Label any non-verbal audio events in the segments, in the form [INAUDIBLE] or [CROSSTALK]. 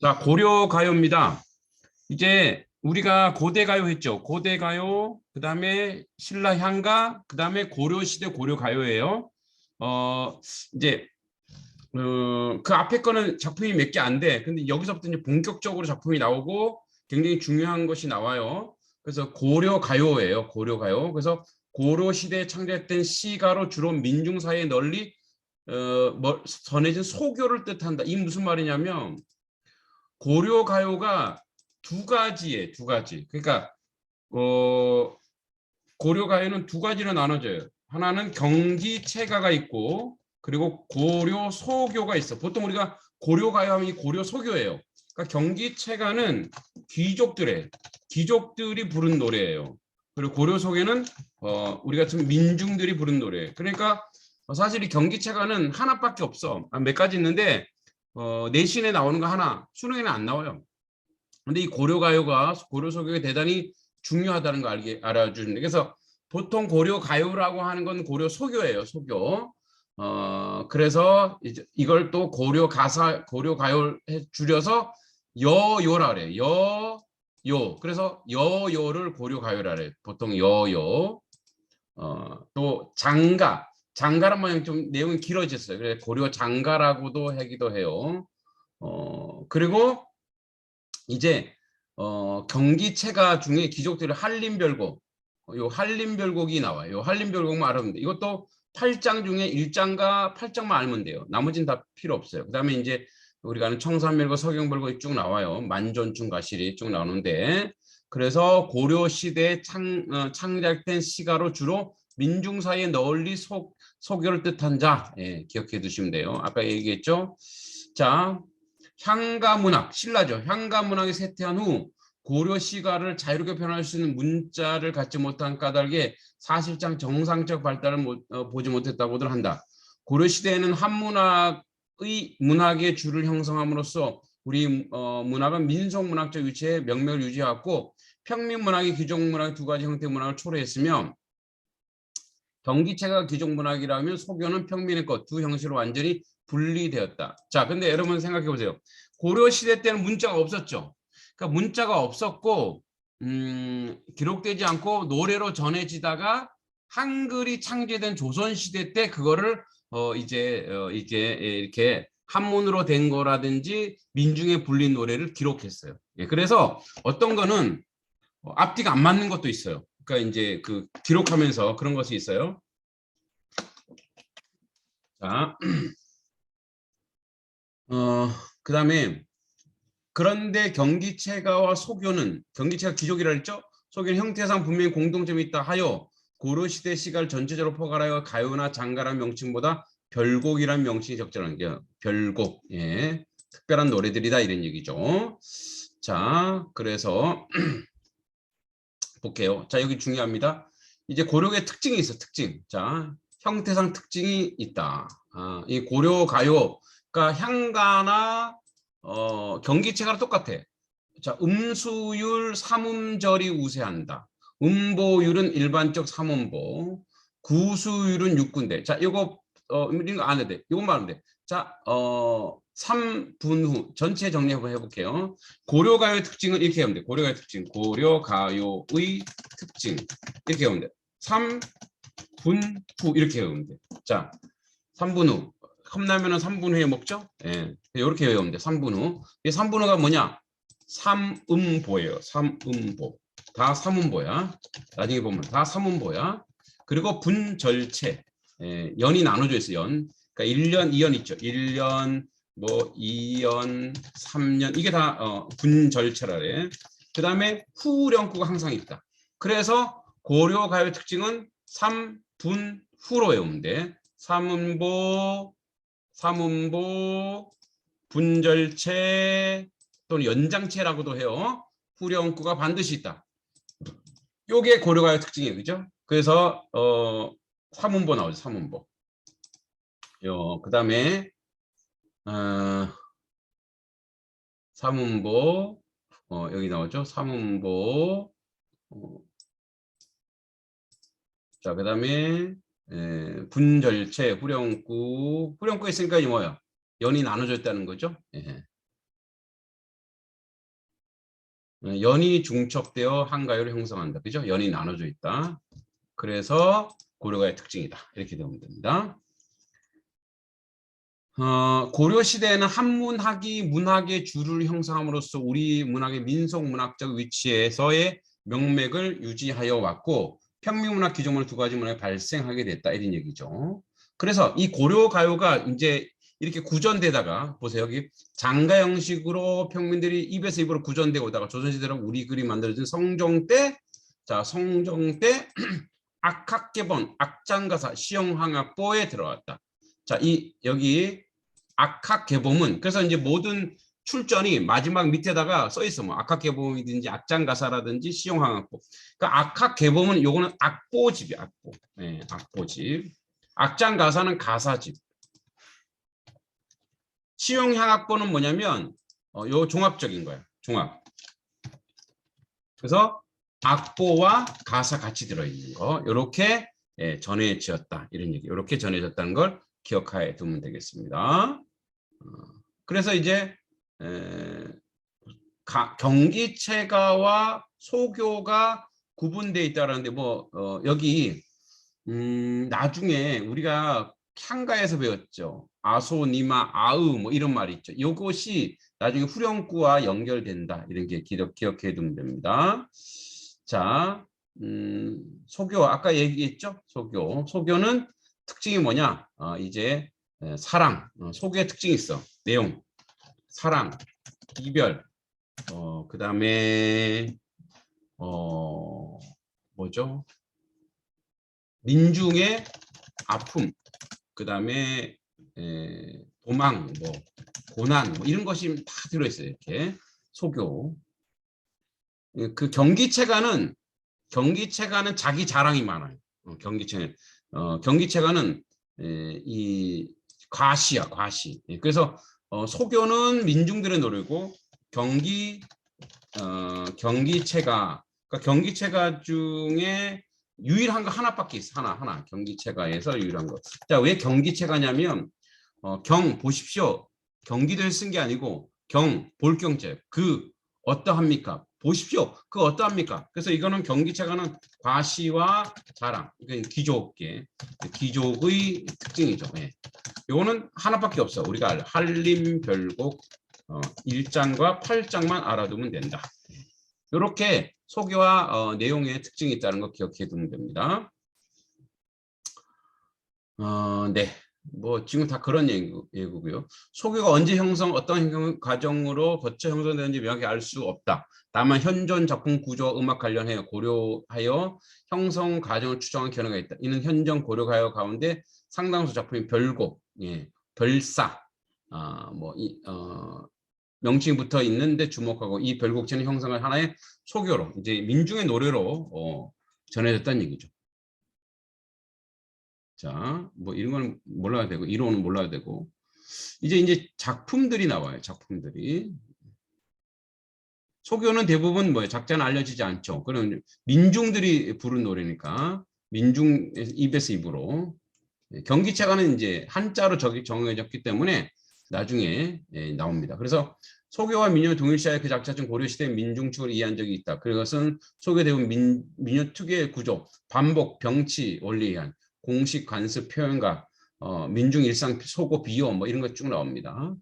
자, 고려 가요입니다. 이제 우리가 고대 가요 했죠. 고대 가요, 그 다음에 신라 향가, 그 다음에 고려 시대 고려 가요예요. 어, 이제 어, 그 앞에 거는 작품이 몇 개 안 돼. 근데 여기서부터 이제 본격적으로 작품이 나오고 굉장히 중요한 것이 나와요. 그래서 고려 가요예요. 고려 가요. 그래서 고려 시대에 창작된 시가로 주로 민중 사이에 널리 어, 뭐, 전해진 소교를 뜻한다. 이 무슨 말이냐면 고려 가요가 두 가지에 두 가지. 그러니까 어, 고려 가요는 두 가지로 나눠져요. 하나는 경기 체가가 있고 그리고 고려 소교가 있어. 보통 우리가 고려 가요 하면 이 고려 소교예요. 그러니까 경기 체가는 귀족들의 귀족들이 부른 노래예요. 그리고 고려 소교는 어, 우리 같은 민중들이 부른 노래. 그러니까 어, 사실 이 경기 체가는 하나밖에 없어. 아, 몇 가지 있는데 어, 내신에 나오는 거 하나, 수능에는 안 나와요. 근데 이 고려 가요가 고려 소교가 대단히 중요하다는 거 알게 알아주는. 그래서 보통 고려 가요라고 하는 건 고려 소교예요, 소교. 어, 그래서 이제 이걸 또 고려 가사, 고려 가요 해 줄여서 여요라 그래. 여, 요. 그래서 여요를 고려 가요라 그래. 보통 여요. 어, 또 장가. 장가란 모양 좀 내용이 길어졌어요. 그래서 고려 장가라고도 하기도 해요. 어, 그리고 이제 어, 경기체가 중에 귀족들의 한림별곡, 요 한림별곡이 나와요. 요 한림별곡만 알아보면 돼. 이것도 8장 중에 1장과 8장만 알면 돼요. 나머지는 다 필요 없어요. 그다음에 이제 우리가 아는 청산별곡, 서경별곡이 쭉 나와요. 만전충 가실이 쭉 나오는데 그래서 고려 시대에 창, 어, 창작된 시가로 주로 민중 사이에 널리 속, 소교를 뜻한 자 예, 기억해 두시면 돼요. 아까 얘기했죠. 자, 향가 문학 신라죠. 향가 문학이 쇠퇴한 후 고려 시가를 자유롭게 표현할 수 있는 문자를 갖지 못한 까닭에 사실상 정상적 발달을 못, 어, 보지 못했다고들 한다. 고려 시대에는 한문학의 문학의 줄을 형성함으로써 우리 어, 문학은 민속 문학적 위치에 명맥을 유지해왔고 평민 문학이 귀족 문학 두 가지 형태 문학을 초래했으며 경기체가 귀족 문학이라면 소교는 평민의 것 두 형식으로 완전히 분리되었다. 자, 근데 여러분 생각해 보세요. 고려 시대 때는 문자가 없었죠. 그러니까 문자가 없었고 음, 기록되지 않고 노래로 전해지다가 한글이 창제된 조선 시대 때 그거를 어, 이제 어, 이제 이렇게 한문으로 된 거라든지 민중에 불린 노래를 기록했어요. 예, 그래서 어떤 거는 어, 앞뒤가 안 맞는 것도 있어요. 이제 그 기록하면서 그런 것이 있어요. 자, [CLEARS THROAT] 어, 그 다음에 그런데 경기체가와 소교는 경기체가 귀족이라 했죠. 소교는 형태상 분명히 공통점이 있다 하여 고려시대 시가를 전체적으로 포괄하여 가요나 장가란 명칭보다 별곡이란 명칭이 적절한 게 별곡, 예, 특별한 노래들이다 이런 얘기죠. 자, 그래서 [CLEARS THROAT] 볼게요. 자, 여기 중요합니다. 이제 고려의 특징이 있어, 특징. 자, 형태상 특징이 있다. 아, 이 고려 가요, 그러니까 향가나 어, 경기체가 똑같아. 자, 음수율 삼음절이 우세한다. 음보율은 일반적 삼음보, 구수율은 육군데. 자, 이거 어, 이거 안 해도 돼. 이것만 하면 돼. 자, 어, 3분 후 전체 정리 한번 해볼게요. 고려가요의 특징은 이렇게 하면 돼. 고려가요 특징, 고려가요의 특징 이렇게 하면 돼. 3분 후 이렇게 하면 돼. 자, 3분 후 컵라면은 3분 후에 먹죠? 예. 이렇게 외우면 돼. 3분 후. 이 3분 후가 뭐냐? 삼음보예요. 삼음보. 다 삼음보야. 나중에 보면 다 삼음보야. 그리고 분절체. 예, 연이 나눠져 있어 연. 그러니까 1년, 2년 있죠. 1년, 뭐 2년, 3년 이게 다 어, 분절체라래. 그 다음에 후령구가 항상 있다. 그래서 고려 가요 특징은 3분 후로 돼. 삼음보, 삼음보, 분절체 또는 연장체라고도 해요. 후령구가 반드시 있다. 요게 고려가요 특징이에요. 그죠? 그래서 어 삼음보 나오죠. 삼음보. 요 그 다음에 어 삼음보 어 여기 나오죠. 삼음보 어, 자, 그 다음에 에, 분절체, 후령구, 후령구 있으니까 이 뭐야? 연이 나눠져 있다는 거죠. 예. 어, 연이 중첩되어 한 가요를 형성한다. 그죠? 연이 나눠져 있다. 그래서 고려가의 특징이다. 이렇게 되면 됩니다. 어, 고려 시대에는 한문학이 문학의 주를 형성함으로써 우리 문학의 민속 문학적 위치에서의 명맥을 유지하여 왔고 평민문학 기존문을 두 가지 문학이 발생하게 됐다 이런 얘기죠. 그래서 이 고려 가요가 이제 이렇게 구전되다가 보세요 여기 장가 형식으로 평민들이 입에서 입으로 구전되고 오다가 조선시대로 우리 글이 만들어진 성종 때, 자 성종 때 [CLEARS THROAT] 악학개본 악장가사 시형항학보에 들어왔다. 자 이 여기 악학개봉은 그래서 이제 모든 출전이 마지막 밑에다가 써 있어 뭐 악학개봉이든지 악장가사라든지 시용항학보. 그러니까 악학개봉은 요거는 악보집이 악보. 네, 악보집. 악장가사는 가사집. 시용향학보는 뭐냐면 어, 요 종합적인 거예요. 종합. 그래서 악보와 가사 같이 들어있는 거 이렇게 예, 전해지었다 이런 얘기. 이렇게 전해졌다는 걸 기억하에 두면 되겠습니다. 어, 그래서 이제 경기체가와 소교가 구분되어 있다라는데 뭐 어, 여기 음, 나중에 우리가 향가에서 배웠죠. 아소, 니마, 아으 뭐 이런 말이 있죠. 이것이 나중에 후렴구와 연결된다. 이런 게 기억, 기억해 두면 됩니다. 자, 음, 소교 아까 얘기했죠. 소교. 소교는 특징이 뭐냐? 어, 이제 에, 사랑. 어, 소교의 특징이 있어. 내용. 사랑, 이별. 어, 그 다음에 어, 뭐죠? 민중의 아픔. 그 다음에 에, 도망, 뭐 고난, 뭐 이런 것이 다 들어있어요. 이렇게 소교. 예, 그 경기체가는 경기체가는 자기 자랑이 많아요. 어, 경기체 어, 경기체가는 에, 이 과시야 과시. 예, 그래서 어, 소교는 민중들의 노래고 경기 어, 경기체가 그러니까 경기체가 중에 유일한 거 하나밖에 있어 하나 하나 경기체가에서 유일한 거. 자왜 경기체가냐면 어, 경 보십시오. 경기도에 쓴 게 아니고 경 볼경제 그 어떠합니까? 보십시오. 그 어떠합니까? 그래서 이거는 경기체가는 과시와 자랑, 그러니까 귀족계, 귀족의 특징이죠. 예. 이거는 하나밖에 없어. 우리가 한림 별곡 어, 1장과 8장만 알아두면 된다. 이렇게 소개와 어, 내용의 특징이 있다는 거 기억해 두면 됩니다. 어, 네. 뭐 지금 다 그런 얘기고요. 소개가 언제 형성, 어떤 과정으로 거쳐 형성되는지 명확히 알 수 없다. 다만 현존 작품 구조 음악 관련해 고려하여 형성 과정을 추정한 견해가 있다. 이는 현존 고려 가요 가운데 상당수 작품이 별곡, 예, 별사, 아, 뭐, 이, 어, 명칭이 붙어 있는데 주목하고 이 별곡체는 형성을 하나의 소교로 이제 민중의 노래로 어, 전해졌다는 얘기죠. 자, 뭐 이런 건 몰라야 되고 이론은 몰라야 되고 이제 이제 작품들이 나와요. 작품들이 소교는 대부분 뭐예요? 작자는 알려지지 않죠. 그럼 민중들이 부른 노래니까 민중 입에서 입으로 경기체가는 이제 한자로 저기 정해졌기 때문에 나중에 예, 나옵니다. 그래서 소교와 민요 동일시하여 그 작자층 고려시대 민중축을 이해한 적이 있다. 그것은 소교 대부분 민, 민요 특유의 구조, 반복, 병치, 원리에 의한 공식, 관습, 표현과 어, 민중 일상, 소고, 비유 뭐 이런 것쭉 나옵니다.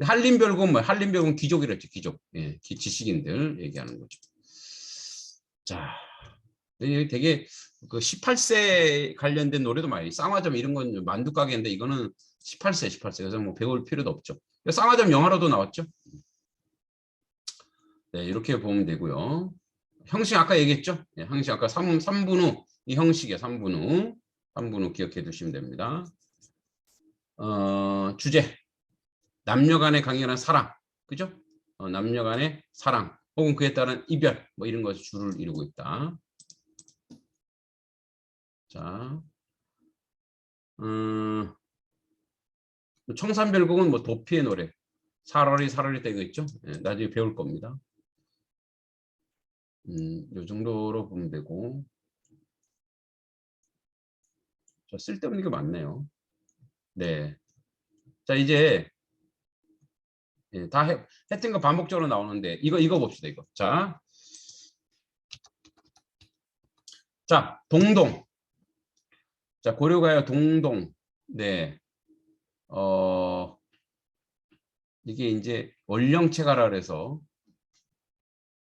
한림별곡은 뭐 한림별곡은 귀족이랬죠. 귀족. 예, 지식인들 얘기하는 거죠. 자, 되게 그 18세 관련된 노래도 많이 쌍화점 이런 건 만두 가게인데 이거는 18세, 18세. 그래서 뭐 배울 필요도 없죠. 쌍화점 영화로도 나왔죠. 네, 이렇게 보면 되고요. 형식 아까 얘기했죠? 네, 형식 아까 3, 3분 후, 이 형식이야, 3분 후. 3분 후 기억해 두시면 됩니다. 어, 주제. 남녀 간의 강렬한 사랑. 그죠? 어, 남녀 간의 사랑. 혹은 그에 따른 이별. 뭐 이런 것이 주를 이루고 있다. 자. 음, 청산별곡은 뭐 도피의 노래 사라리 사라리 떼고 있죠. 네, 나중에 배울 겁니다. 음, 요 정도로 보면 되고 저 쓸데없는 게 많네요. 네. 자 이제 예, 다 해, 했던 거 반복적으로 나오는데 이거 이거 봅시다 이거. 자, 자 동동. 자 고려가요 동동. 네. 어 이게 이제 원령체가라 그래서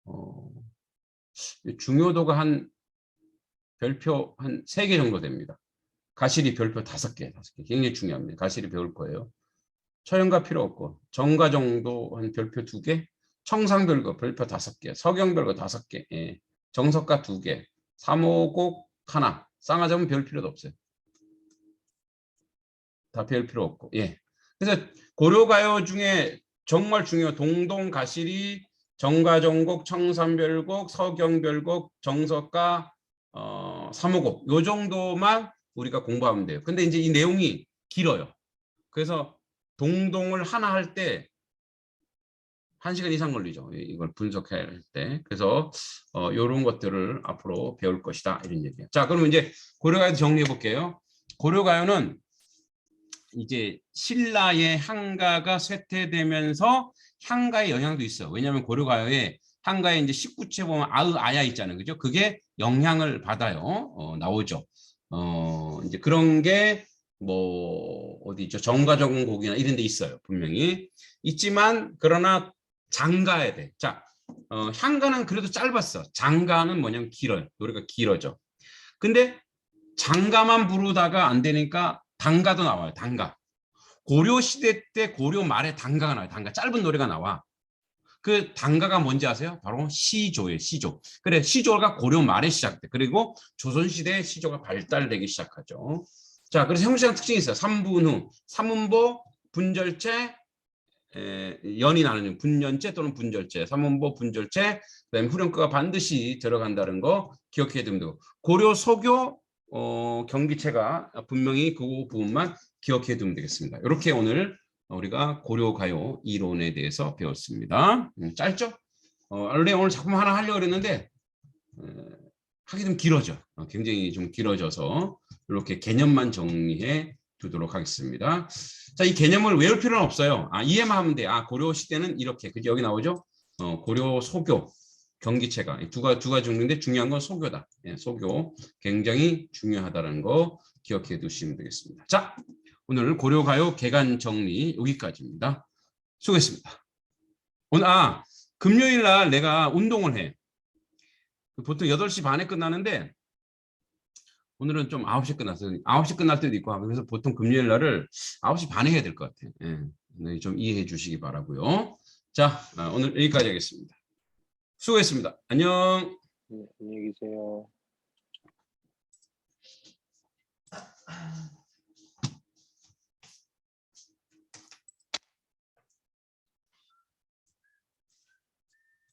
어, 중요도가 한 별표 한 세 개 정도 됩니다. 가실이 별표 다섯 개, 다섯 개 굉장히 중요합니다. 가실이 배울 거예요. 처형가 필요 없고 정가 정도 한 별표 두 개, 청상별거 별표 다섯 개, 서경별거 다섯 개, 예. 정석가 두 개, 삼오곡 하나, 쌍화점은 별 필요도 없어요. 다별 필요 없고, 예. 그래서 고려가요 중에 정말 중요 동동 가실이 정가정곡, 청산별곡, 서경별곡, 정석가, 어, 삼오곡 요 정도만 우리가 공부하면 돼요. 근데 이제 이 내용이 길어요. 그래서 동동을 하나 할 때 한 시간 이상 걸리죠. 이- 이걸 분석할 때. 그래서 어, 이런 것들을 앞으로 배울 것이다. 이런 얘기예요. 자, 그러면 이제 고려가요 정리해 볼게요. 고려가요는 이제 신라의 향가가 쇠퇴되면서 향가의 영향도 있어. 왜냐하면 고려가요에 향가에 이제 19채 보면 아으 아야 있잖아요. 그죠? 그게 영향을 받아요. 어, 나오죠. 어, 이제 그런 게 뭐 어디 있죠? 정가정곡이나 이런 데 있어요. 분명히. 있지만 그러나 장가야 돼. 자, 어, 향가는 그래도 짧았어. 장가는 뭐냐면 길어요. 노래가 길어져. 근데 장가만 부르다가 안 되니까 단가도 나와요. 단가. 고려 시대 때 고려 말에 단가가 나와요. 단가 짧은 노래가 나와. 그 단가가 뭔지 아세요? 바로 시조예요. 시조. 그래 시조가 고려 말에 시작돼. 그리고 조선 시대에 시조가 발달되기 시작하죠. 자, 그래서 형식상 특징이 있어요. 삼분후, 삼음보, 분절체, 에, 연이 나는 분연체 또는 분절체, 삼음보, 분절체, 그다음에 후렴구가 반드시 들어간다는 거 기억해야 됩니다. 고려 소교 어, 경기체가 분명히 그 부분만 기억해 두면 되겠습니다. 이렇게 오늘 우리가 고려 가요 이론에 대해서 배웠습니다. 음, 짧죠? 어, 원래 오늘 작품 하나 하려고 그랬는데 어, 하기 좀 길어져. 어, 굉장히 좀 길어져서 이렇게 개념만 정리해 두도록 하겠습니다. 자, 이 개념을 외울 필요는 없어요. 아, 이해만 하면 돼. 아, 고려 시대는 이렇게. 그죠? 여기 나오죠? 어, 고려 소교 경기체가 이 두가 두가 중인데 중요한 건 소교다. 예, 소교 굉장히 중요하다는 거 기억해 두시면 되겠습니다. 자, 오늘 고려가요 개간 정리 여기까지입니다. 수고했습니다. 오늘 아 금요일 날 내가 운동을 해. 보통 8시 반에 끝나는데 오늘은 좀 9시 끝났어요. 9시 끝날 때도 있고 그래서 보통 금요일 날을 9시 반에 해야 될 것 같아요. 예. 네, 좀 이해해 주시기 바라고요. 자, 아, 오늘 여기까지 하겠습니다. 수고했습니다. 안녕. 네, 안녕히 계세요.